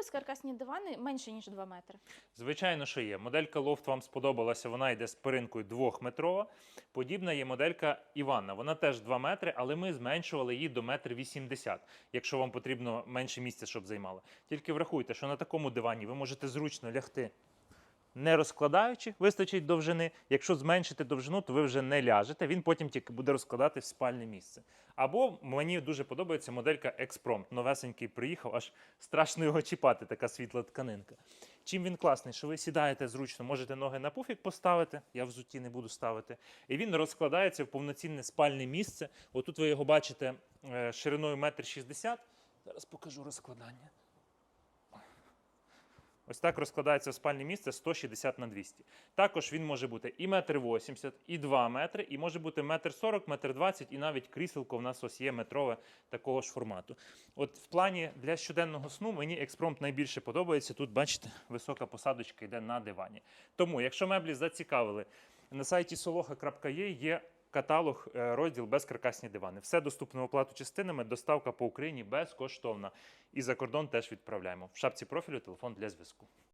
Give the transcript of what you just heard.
безкаркасні дивани менше, ніж 2 метри? Звичайно, що є. Моделька лофт вам сподобалася, вона йде з перинкою 2-метрова. Подібна є моделька Іванна. Вона теж 2 метри, але ми зменшували її до 1,80 м, якщо вам потрібно менше місця, щоб займала. Тільки врахуйте, що на такому дивані ви можете зручно лягти. Не розкладаючи, вистачить довжини. Якщо зменшити довжину, то ви вже не ляжете. Він потім тільки буде розкладати в спальне місце. Або мені дуже подобається моделька Exprompt. Новесенький приїхав, аж страшно його чіпати, така світла тканинка. Чим він класний, що ви сідаєте зручно, можете ноги на пуфік поставити, я взуті не буду ставити. І він розкладається в повноцінне спальне місце. Отут ви його бачите е, шириною 1,60 м. Зараз покажу розкладання. Ось так розкладається спальне місце 160 на 200. Також він може бути і 1,80 м, і 2 метри, і може бути 1,40 м, 1,20 м, і навіть кріселко в нас ось є метрове такого ж формату. От в плані для щоденного сну мені експромт найбільше подобається. Тут, бачите, висока посадочка йде на дивані. Тому, якщо меблі зацікавили, на сайті soloha.ua є каталог, е, розділ безкаркасні дивани. Все доступно оплату частинами, доставка по Україні безкоштовна. І за кордон теж відправляємо. В шапці профілю телефон для зв'язку.